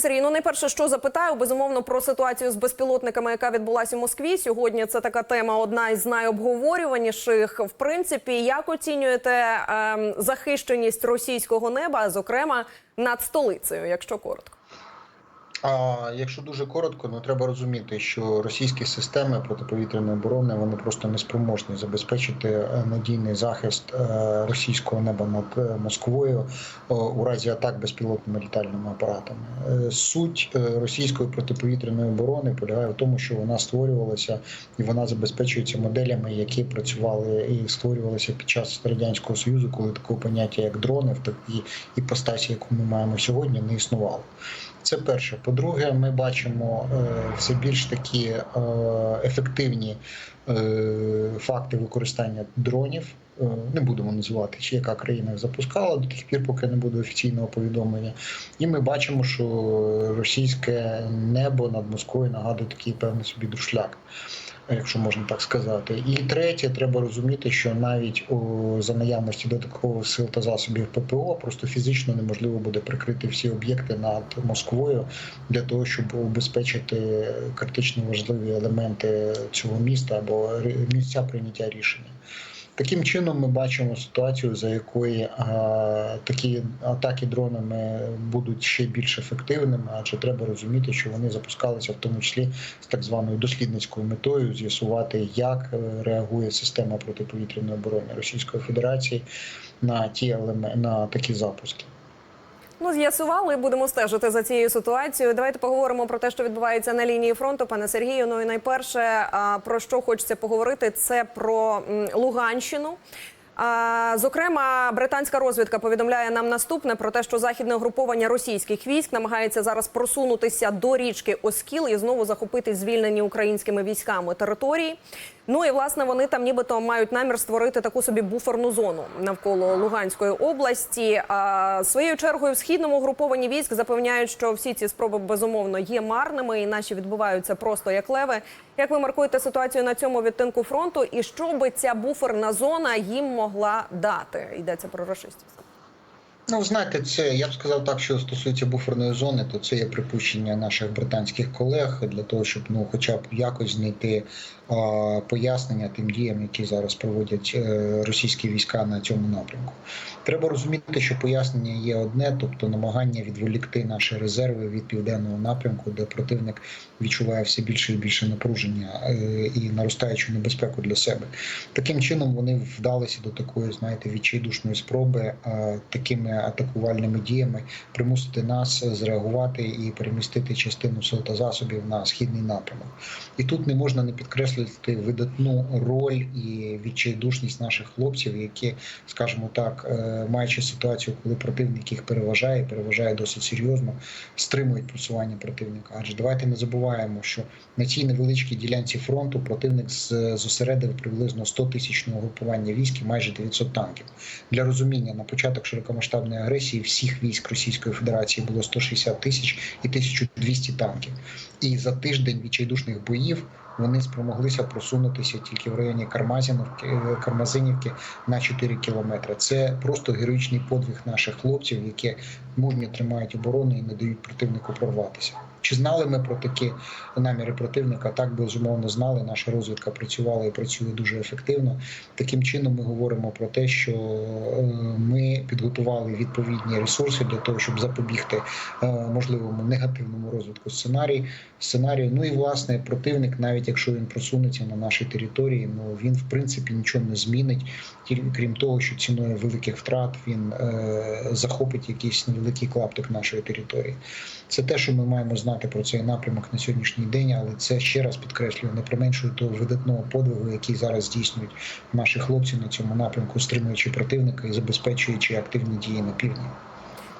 Сергій, ну найперше, що запитаю, безумовно про ситуацію з безпілотниками, яка відбулася в Москві. Сьогодні це така тема, одна із найобговорюваніших. В принципі, як оцінюєте е, захищеність російського неба, зокрема над столицею, якщо коротко? А якщо дуже коротко, ну треба розуміти, що російські системи протиповітряної оборони вони просто не спроможні забезпечити е, надійний захист е, російського неба над е, Москвою у разі атак безпілотними літальними апаратами. Суть російської протиповітряної оборони полягає в тому, що вона створювалася і вона забезпечується моделями, які працювали і створювалися під час радянського союзу, коли такого поняття як дрони в такій іпостасі, яку ми маємо сьогодні, не існувало. Це перше. По-друге, ми бачимо е, все більш такі е, ефективні е, факти використання дронів. Не будемо називати, чи яка країна їх запускала до тих пір, поки не буде офіційного повідомлення. І ми бачимо, що російське небо над Москвою нагадує такий певний собі друшляк, якщо можна так сказати. І третє, треба розуміти, що навіть о, за наявності додаткових сил та засобів ППО просто фізично неможливо буде прикрити всі об'єкти над Москвою для того, щоб убезпечити критично важливі елементи цього міста або місця прийняття рішення. Таким чином, ми бачимо ситуацію, за якої а, такі атаки дронами будуть ще більш ефективними, адже треба розуміти, що вони запускалися в тому числі з так званою дослідницькою метою з'ясувати, як е, реагує система протиповітряної оборони Російської Федерації на ті на такі запуски. Ну, з'ясували, будемо стежити за цією ситуацією. Давайте поговоримо про те, що відбувається на лінії фронту, пане Сергію. Ну і найперше, про що хочеться поговорити, це про Луганщину. Зокрема, британська розвідка повідомляє нам наступне про те, що західне угруповання російських військ намагається зараз просунутися до річки Оскіл і знову захопити звільнені українськими військами території. Ну і власне вони там нібито мають намір створити таку собі буферну зону навколо Луганської області. А своєю чергою в східному угрупованні військ запевняють, що всі ці спроби безумовно є марними і наші відбуваються просто як леви. Як ви маркуєте ситуацію на цьому відтинку фронту, і що би ця буферна зона їм могла дати? Йдеться про рашистів. Ну, знаєте, це я б сказав так, що стосується буферної зони, то це є припущення наших британських колег для того, щоб ну, хоча б якось знайти а, пояснення тим діям, які зараз проводять е, російські війська на цьому напрямку. Треба розуміти, що пояснення є одне, тобто намагання відволікти наші резерви від південного напрямку, де противник відчуває все більше і більше напруження е, і наростаючу небезпеку для себе. Таким чином вони вдалися до такої, знаєте, відчайдушної спроби е, такими атакувальними діями примусити нас зреагувати і перемістити частину сил та засобів на східний напрямок. І тут не можна не підкреслити видатну роль і відчайдушність наших хлопців, які, скажімо так, е, маючи ситуацію, коли противник їх переважає, переважає досить серйозно, стримують просування противника. Адже давайте не забуваємо, що на цій невеличкій ділянці фронту противник зосередив приблизно 100 тисячного групування військ і майже 900 танків. Для розуміння на початок широкомасштабної агресії всіх військ Російської Федерації було 160 тисяч і 1200 танків. І за тиждень відчайдушних боїв вони спромоглися просунутися тільки в районі Кармазіновки, Кармазинівки на 4 кілометри. Це просто героїчний подвиг наших хлопців, які мужньо тримають оборону і не дають противнику прорватися. Чи знали ми про такі наміри противника? Так безумовно знали. Наша розвідка працювала і працює дуже ефективно. Таким чином, ми говоримо про те, що е, ми підготували відповідні ресурси для того, щоб запобігти е, можливому негативному розвитку сценарій, сценарію. Ну і власне противник, навіть якщо він просунеться на нашій території, ну він в принципі нічого не змінить, крім того, що ціною великих втрат він е, захопить якийсь невеликий клаптик нашої території. Це те, що ми маємо знати про цей напрямок на сьогоднішній день, але це ще раз підкреслюю, не применшує того видатного подвигу, який зараз здійснюють наші хлопці на цьому напрямку, стримуючи противника і забезпечуючи активні дії на півдні.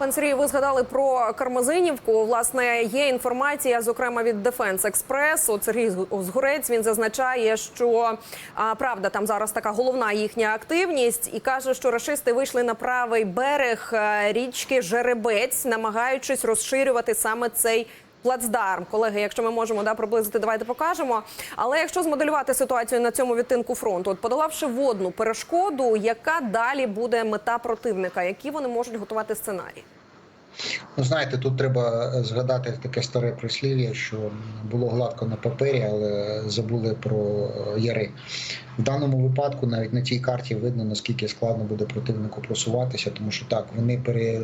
Пан Сергій, ви згадали про Кармазинівку. Власне, є інформація, зокрема від Defense Express. От Сергій Згурець він зазначає, що а, правда там зараз така головна їхня активність, і каже, що рашисти вийшли на правий берег е, річки Жеребець, намагаючись розширювати саме цей. Плацдарм, колеги, якщо ми можемо да приблизити, давайте покажемо. Але якщо змоделювати ситуацію на цьому відтинку фронту, от подолавши водну перешкоду, яка далі буде мета противника, які вони можуть готувати сценарії? Ну, знаєте, тут треба е, згадати таке старе прислів'я, що було гладко на папері, але забули про е, яри. В даному випадку навіть на цій карті видно, наскільки складно буде противнику просуватися, тому що так, вони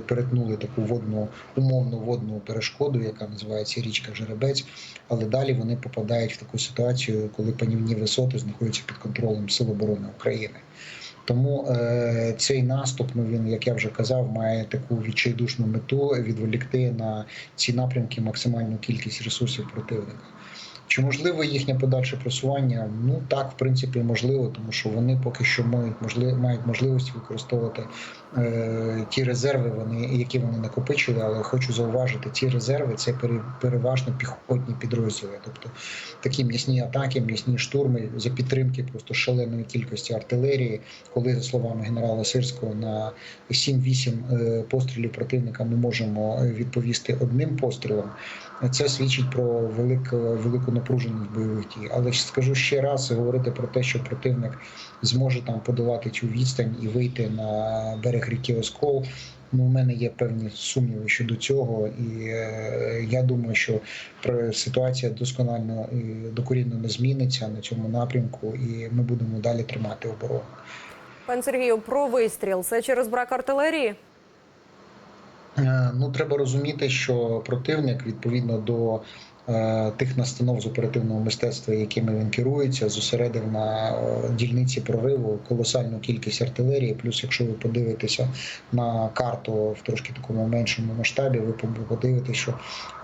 перетнули таку водну, умовну водну перешкоду, яка називається річка Жеребець, але далі вони попадають в таку ситуацію, коли панівні висоти знаходяться під контролем Сил оборони України. Тому е, цей наступ, ну він, як я вже казав, має таку відчайдушну мету відволікти на ці напрямки максимальну кількість ресурсів противника. Чи можливо їхнє подальше просування? Ну так, в принципі, можливо, тому що вони поки що мають можливо мають можливість використовувати е, ті резерви, вони які вони накопичили. Але хочу зауважити, ці резерви це пере- переважно піхотні підрозділи, тобто такі м'ясні атаки, м'ясні штурми за підтримки просто шаленої кількості артилерії. Коли за словами генерала Сирського на 7-8 е, пострілів противника ми можемо е, відповісти одним пострілом. Це свідчить про велику велику напруженість бойових дій. Але ж скажу ще раз говорити про те, що противник зможе там подолати цю відстань і вийти на берег ріки Оскол. Ну, у мене є певні сумніви щодо цього, і е, я думаю, що ситуація досконально і докорінно не зміниться на цьому напрямку, і ми будемо далі тримати оборону. Пан Сергію, про вистріл це через брак артилерії? Е, Ну, треба розуміти, що противник відповідно до тих настанов з оперативного мистецтва, якими він керується, зосередив на е, дільниці прориву колосальну кількість артилерії. Плюс, якщо ви подивитеся на карту в трошки такому меншому масштабі, ви подивитеся, що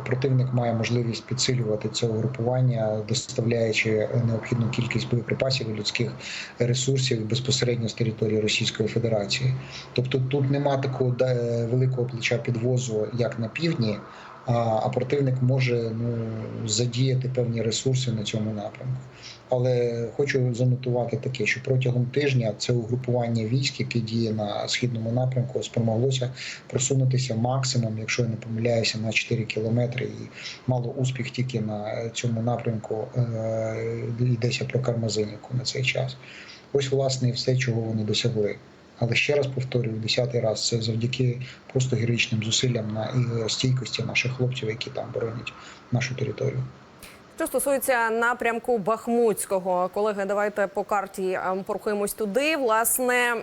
противник має можливість підсилювати це угрупування, доставляючи необхідну кількість боєприпасів і людських ресурсів безпосередньо з території Російської Федерації. Тобто тут нема такого да- великого плеча підвозу, як на півдні, а, противник може ну, задіяти певні ресурси на цьому напрямку. Але хочу занотувати таке, що протягом тижня це угрупування військ, яке діє на східному напрямку, спромоглося просунутися максимум, якщо я не помиляюся, на 4 кілометри, і мало успіх тільки на цьому напрямку. Е, йдеться про Кармазинівку на цей час. Ось власне і все, чого вони досягли. Але ще раз повторюю, десятий раз це завдяки просто героїчним зусиллям на і стійкості наших хлопців, які там боронять нашу територію. Що стосується напрямку Бахмутського, колеги, давайте по карті ем, порухаємось туди. Власне,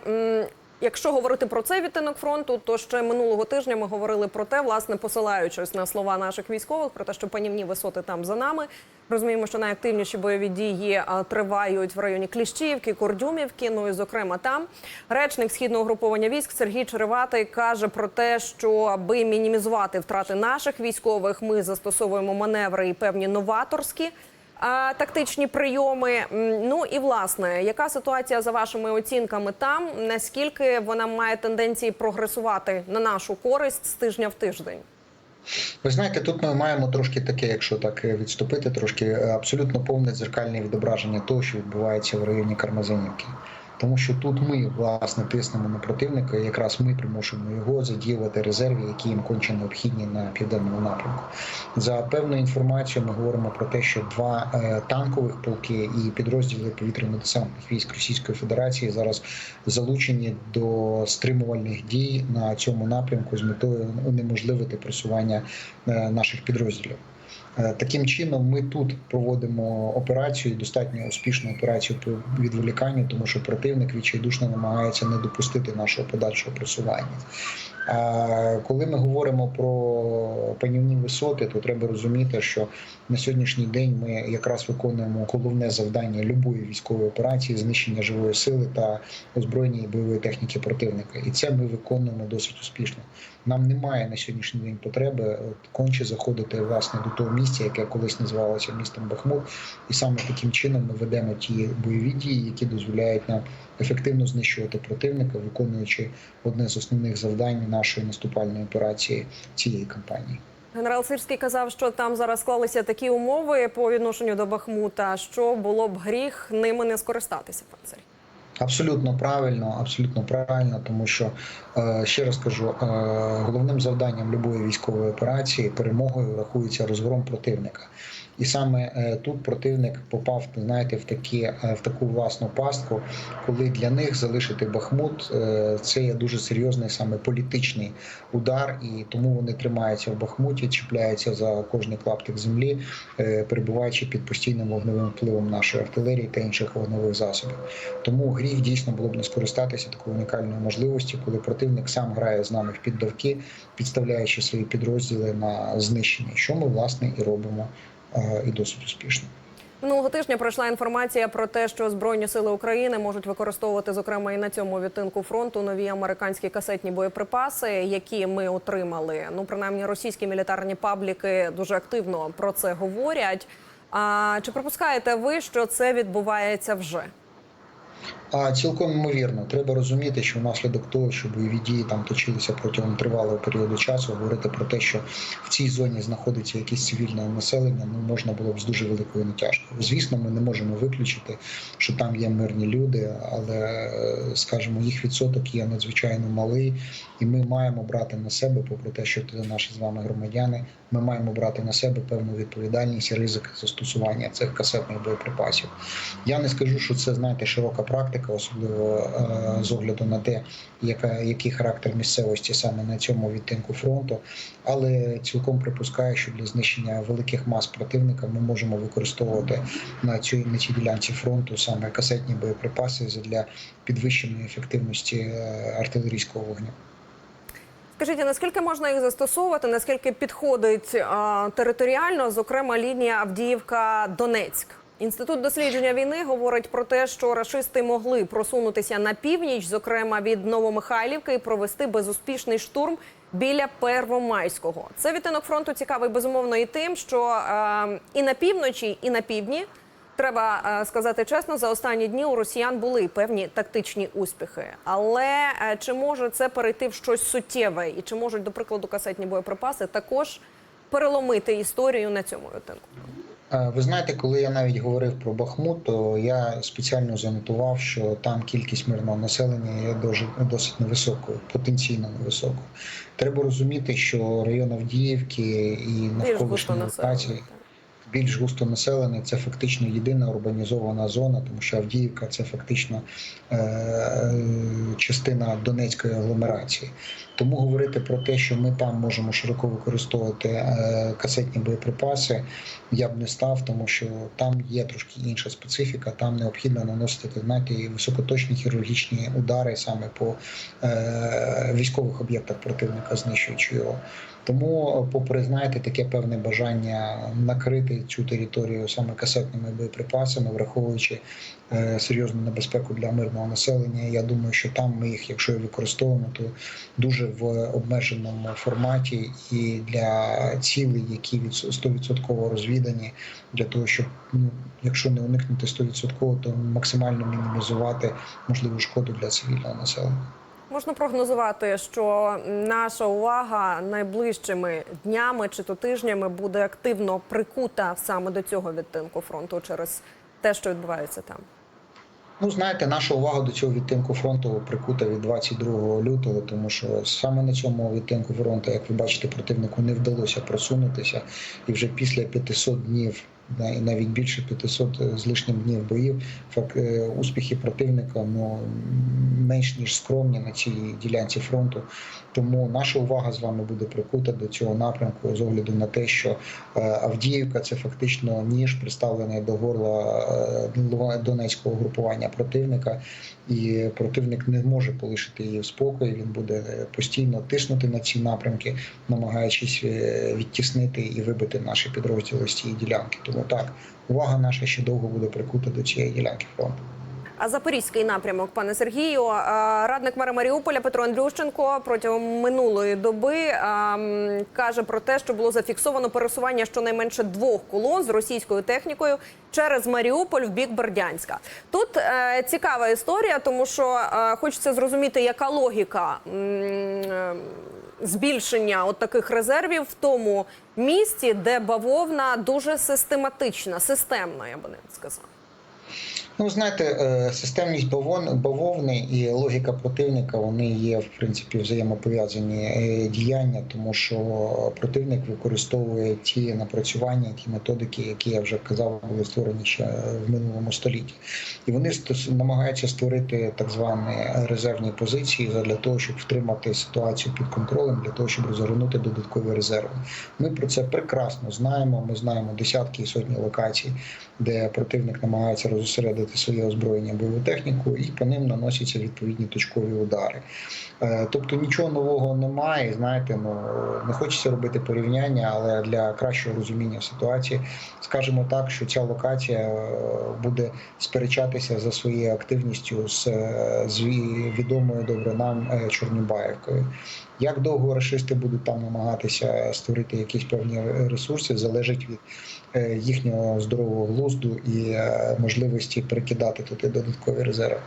якщо говорити про цей відтинок фронту, то ще минулого тижня ми говорили про те, власне, посилаючись на слова наших військових, про те, що панівні висоти там за нами. Розуміємо, що найактивніші бойові дії тривають в районі Кліщівки, Кордюмівки. Ну і зокрема там речник східного угруповання військ Сергій Череватий каже про те, що аби мінімізувати втрати наших військових, ми застосовуємо маневри і певні новаторські. Тактичні прийоми. Ну і власне, яка ситуація за вашими оцінками там? Наскільки вона має тенденції прогресувати на нашу користь з тижня в тиждень? Ви знаєте, тут ми маємо трошки таке, якщо так е, відступити, трошки е, абсолютно повне дзеркальне відображення того, що відбувається в районі Кармазинівки. Тому що тут ми власне тиснемо на противника, і якраз ми примушуємо його задіювати резерви, які їм конче необхідні на південному напрямку. За певною інформацією, ми говоримо про те, що два е, танкових полки і підрозділи повітряно-десантних військ Російської Федерації зараз залучені до стримувальних дій на цьому напрямку з метою унеможливити просування е, наших підрозділів. Е, Таким чином, ми тут проводимо операцію, достатньо успішну операцію по відволіканню, тому що противник відчайдушно намагається не допустити нашого подальшого просування. А коли ми говоримо про панівні висоти, то треба розуміти, що на сьогоднішній день ми якраз виконуємо головне завдання любої військової операції знищення живої сили та озброєння і бойової техніки противника, і це ми виконуємо досить успішно. Нам немає на сьогоднішній день потреби от, конче заходити власне до того місця, яке колись називалося містом Бахмут, і саме таким чином ми ведемо ті бойові дії, які дозволяють нам ефективно знищувати противника, виконуючи одне з основних завдань нашої наступальної операції цієї кампанії. Генерал Сирський казав, що там зараз склалися такі умови по відношенню до Бахмута, що було б гріх ними не скористатися. Пан. Абсолютно правильно, абсолютно правильно, тому що е, ще раз кажу, е, головним завданням будь-якої військової операції перемогою рахується розгром противника. І саме е, тут противник попав, знаєте, в такі е, в таку власну пастку, коли для них залишити Бахмут е, це є дуже серйозний саме політичний удар, і тому вони тримаються в Бахмуті, чіпляються за кожний клаптик землі, перебуваючи під постійним вогневим впливом нашої артилерії та інших вогневих засобів. Тому гріх дійсно було б не скористатися такою унікальною можливістю, коли противник сам грає з нами в піддавки, підставляючи свої підрозділи на знищення, що ми власне і робимо і досить успішно. Минулого тижня пройшла інформація про те, що збройні сили України можуть використовувати, зокрема, і на цьому відтинку фронту нові американські касетні боєприпаси, які ми отримали. Ну, принаймні, російські мілітарні пабліки дуже активно про це говорять. А чи припускаєте ви, що це відбувається вже? А цілком ймовірно, треба розуміти, що внаслідок того, що бойові дії там точилися протягом тривалого періоду часу, говорити про те, що в цій зоні знаходиться якесь цивільне населення, ну можна було б з дуже великою натяжкою. Звісно, ми не можемо виключити, що там є мирні люди, але е, скажімо, їх відсоток є надзвичайно малий, і ми маємо брати на себе, попри те, що це наші з вами громадяни, ми маємо брати на себе певну відповідальність і ризик застосування цих касетних боєприпасів. Я не скажу, що це знаєте широка практика, особливо е, з огляду на те, яка який характер місцевості саме на цьому відтинку фронту. Але цілком припускаю, що для знищення великих мас противника ми можемо використовувати на цій на цій ділянці фронту саме касетні боєприпаси для підвищеної ефективності е, артилерійського вогню. Скажіть, а наскільки можна їх застосовувати? Наскільки підходить а, територіально, зокрема лінія Авдіївка-Донецьк? Інститут дослідження війни говорить про те, що рашисти могли просунутися на північ, зокрема від Новомихайлівки, і провести безуспішний штурм біля Первомайського. Це відтинок фронту цікавий безумовно і тим, що е, і на півночі, і на півдні Треба е, сказати чесно, за останні дні у росіян були певні тактичні успіхи. Але е, чи може це перейти в щось суттєве? І чи можуть, до прикладу, касетні боєприпаси також переломити історію на цьому відтинку? Е, Ви знаєте, коли я навіть говорив про Бахмут, то я спеціально занотував, що там кількість мирного населення є досить невисокою, потенційно невисокою. Треба розуміти, що район Авдіївки і навколишні населений. локації більш густо населений. Це фактично єдина урбанізована зона, тому що Авдіївка це фактично е, частина Донецької агломерації. Тому говорити про те, що ми там можемо широко використовувати е, касетні боєприпаси, я б не став, тому що там є трошки інша специфіка. Там необхідно наносити знаєте, високоточні хірургічні удари саме по е, військових об'єктах противника, знищуючи його. Тому, попри знаєте, таке певне бажання накрити цю територію саме касетними боєприпасами, враховуючи е, серйозну небезпеку для мирного населення, я думаю, що там ми їх, якщо використовуємо, то дуже в обмеженому форматі і для цілей, які від 100% розвідані, для того, щоб ну, якщо не уникнути 100%, то максимально мінімізувати можливу шкоду для цивільного населення. Можна прогнозувати, що наша увага найближчими днями чи то тижнями буде активно прикута саме до цього відтинку фронту через те, що відбувається там. Ну, знаєте, наша увага до цього відтинку фронту прикута від 22 лютого, тому що саме на цьому відтинку фронту, як ви бачите, противнику не вдалося просунутися, і вже після 500 днів, навіть більше 500 з лишнім днів боїв, е, успіхи противника ну, менш ніж скромні на цій ділянці фронту. Тому наша увага з вами буде прикута до цього напрямку з огляду на те, що е, Авдіївка це фактично ніж приставлений до горла е, Донецького групування противника, і противник не може полишити її в спокої. Він буде постійно тиснути на ці напрямки, намагаючись е, відтіснити і вибити наші підрозділи з цієї ділянки. Тому так, увага наша ще довго буде прикута до цієї ділянки фронту. А запорізький напрямок, пане Сергію, радник мера Маріуполя Петро Андрющенко протягом минулої доби каже про те, що було зафіксовано пересування щонайменше двох колон з російською технікою через Маріуполь в бік Бердянська. Тут е, цікава історія, тому що е, хочеться зрозуміти, яка логіка. е, Збільшення от таких резервів в тому місті, де бавовна дуже систематична, системна, я би не сказала. Ну, знаєте, е, системність бавовни і логіка противника вони є в принципі взаємопов'язані е, діяння, тому що противник використовує ті напрацювання, ті методики, які я вже казав, були створені ще в минулому столітті, і вони намагаються створити так звані резервні позиції для того, щоб втримати ситуацію під контролем, для того, щоб розгорнути додаткові резерви. Ми про це прекрасно знаємо. Ми знаємо десятки і сотні локацій, де противник намагається розосередити своє озброєння бойову техніку, і по ним наносяться відповідні точкові удари. Е, Тобто нічого нового немає. Знаєте, ну не хочеться робити порівняння, але для кращого розуміння ситуації скажемо так, що ця локація е, буде сперечатися за своєю активністю з, е, з відомою добре нам Чорнобаївкою. Як довго рашисти будуть там намагатися створити якісь певні ресурси, залежить від їхнього здорового глузду і можливості перекидати туди додаткові резерви.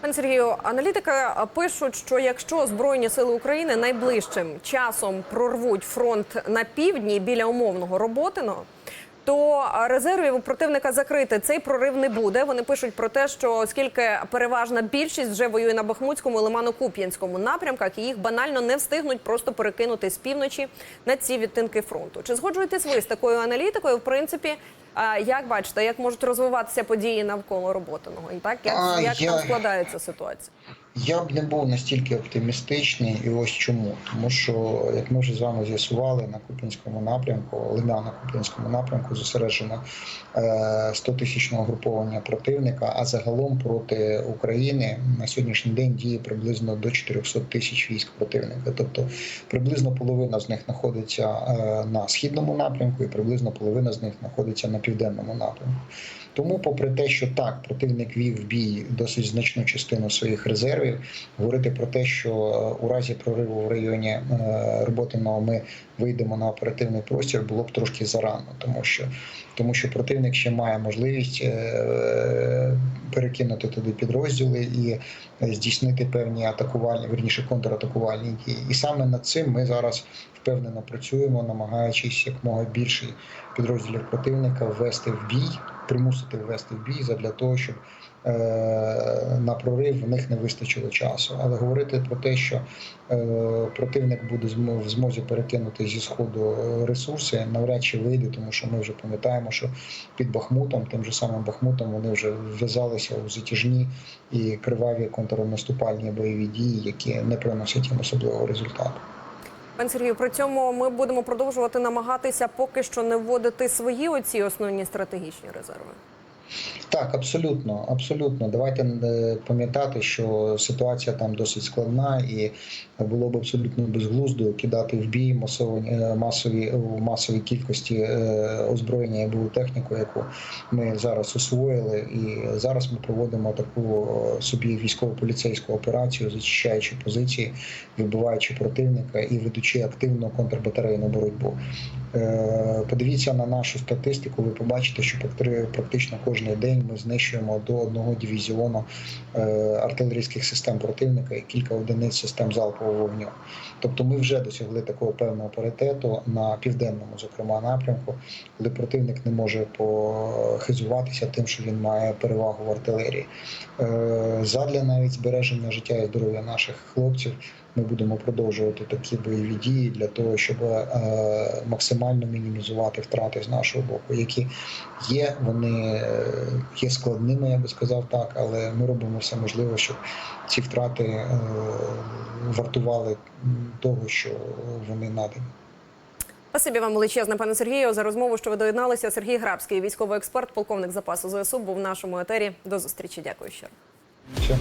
Пане Сергію, аналітики пишуть, що якщо Збройні сили України найближчим часом прорвуть фронт на півдні біля умовного роботиного. То резервів у противника закрити цей прорив не буде. Вони пишуть про те, що оскільки переважна більшість вже воює на Бахмутському і Лимано-Куп'янському напрямках, і їх банально не встигнуть просто перекинути з півночі на ці відтинки фронту. Чи згоджуєтесь ви з такою аналітикою? В принципі, як бачите, як можуть розвиватися події навколо роботиного? І так як, як я- там складається ситуація? Я б не був настільки оптимістичний, і ось чому. Тому що, як ми вже з вами з'ясували, на Куп'янському напрямку, Лимна на Куп'янському напрямку зосереджено 100 тисячного груповання противника, а загалом проти України на сьогоднішній день діє приблизно до 400 тисяч військ противника. Тобто приблизно половина з них знаходиться е, на східному напрямку, і приблизно половина з них знаходиться на південному напрямку. Тому, попри те, що так, противник вів в бій досить значну частину своїх резервів, говорити про те, що е, у разі прориву в районі е, Роботиного ми вийдемо на оперативний простір, було б трошки зарано, тому що тому що противник ще має можливість е, перекинути туди підрозділи і здійснити певні атакувальні, верніше контратакувальні дії. І саме над цим ми зараз впевнено працюємо, намагаючись якмога більше підрозділів противника ввести в бій, примусити ввести в бій для того, щоб прорив в них не вистачило часу. Але говорити про те, що е, противник буде в змозі перекинути зі сходу е, ресурси, навряд чи вийде, тому що ми вже пам'ятаємо, що під Бахмутом, тим же самим Бахмутом, вони вже вв'язалися у затяжні і криваві контрнаступальні бойові дії, які не приносять їм особливого результату. Пан Сергію, при цьому ми будемо продовжувати намагатися поки що не вводити свої оці основні стратегічні резерви. Так, абсолютно, абсолютно. Давайте е, пам'ятати, що ситуація там досить складна, і було б абсолютно безглуздо кидати в бій масові, е, масові у масовій кількості е, озброєння і техніку, яку ми зараз освоїли. І зараз ми проводимо таку собі військово-поліцейську операцію, зачищаючи позиції, вибиваючи противника і ведучи активну контрбатарейну боротьбу. Подивіться на нашу статистику, ви побачите, що практично кожен день ми знищуємо до одного дивізіону е, артилерійських систем противника і кілька одиниць систем залпового вогню. Тобто ми вже досягли такого певного паритету на південному, зокрема, напрямку, коли противник не може похизуватися тим, що він має перевагу в артилерії. Е, Задля навіть збереження життя і здоров'я наших хлопців ми будемо продовжувати такі бойові дії для того, щоб е, максимально мінімізувати втрати з нашого боку, які є. Вони е, є складними, я би сказав так, але ми робимо все можливе, щоб ці втрати е, вартували того, що вони надані. Спасибі вам величезне, пане Сергію, за розмову, що ви доєдналися. Сергій Грабський, військовий експерт, полковник запасу ЗСУ, був в нашому етері. До зустрічі. Дякую ще.